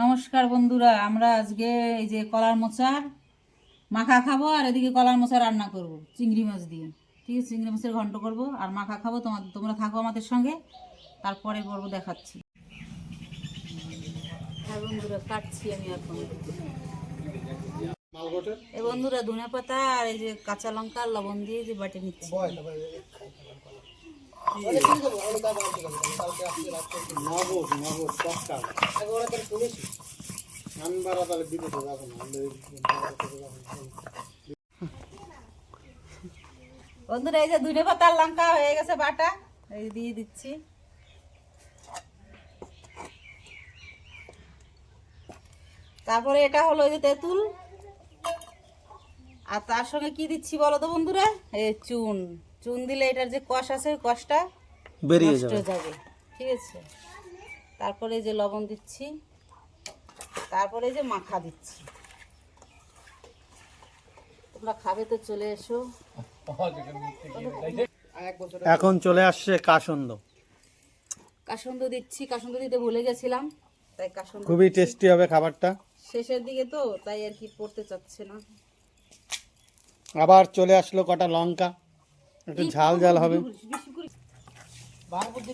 নমস্কার বন্ধুরা আমরা আজকে এই যে কলার মোচার মাখা খাব আর এদিকে কলার মোচা রান্না করব চিংড়ি মাছ দিয়ে। ঠিক আছে চিংড়ি মাছের ঘন্ট করব আর মাখা খাব তোমার তোমরা থাকো আমাদের সঙ্গে তারপরে করব দেখাচ্ছি। হ্যাঁ বন্ধুরা কাটছি আমি এখন। এই বন্ধুরা ধনে পাতা আর এই যে কাঁচা লঙ্কা লবণ দিয়ে যে বাটে নিচ্ছি। বন্ধুরা এই যে ধনে পাতা আর লঙ্কা হয়ে গেছে বাটা এই দিয়ে দিচ্ছি। তারপরে এটা হলো এই যে তেঁতুল। আর তার সঙ্গে কি দিচ্ছি বলো তো বন্ধুরা? এই চুন। চুন দিলে এটার যে কষ আছে ওই কষটা বেরিয়ে যাবে। ঠিক আছে? তারপরে যে লবণ দিচ্ছি। তারপরে যে মাখা দিচ্ছি। তোমরা খাবে তো চলে এসো। এখন চলে আসছে কাসন্দ। কাসন্দ দিচ্ছি। কাসন্দ দিতে ভুলে গেছিলাম তাই কাসন্দ খুবই টেস্টি হবে খাবারটা। শেষের দিকে তো তাই আর কি পড়তে চাচ্ছে না। আবার চলে আসলো কটা লঙ্কা। একটু ঝাল ঝাল হবে। করে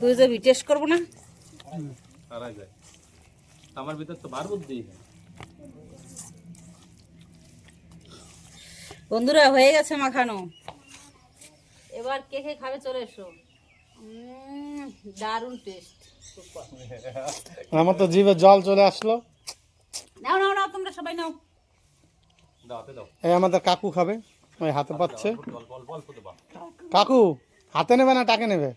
দুই যাবি টেস্ট করব না? তারা যায়। আমার ভিতর তো বার বুদ্ধি বন্ধুরা হয়ে গেছে মাখানো। এবার কে কে খাবে চলে এসো। দারুণ টেস্ট আমার তো জিভে জল চলে আসলো। নাও নাও নাও তোমরা সবাই নাও। দাও হাতে দাও। এই আমাদের কাকু খাবে। ওই হাতে পাচ্ছে। কাকু। হাতে নেবে না টাকে নেবে?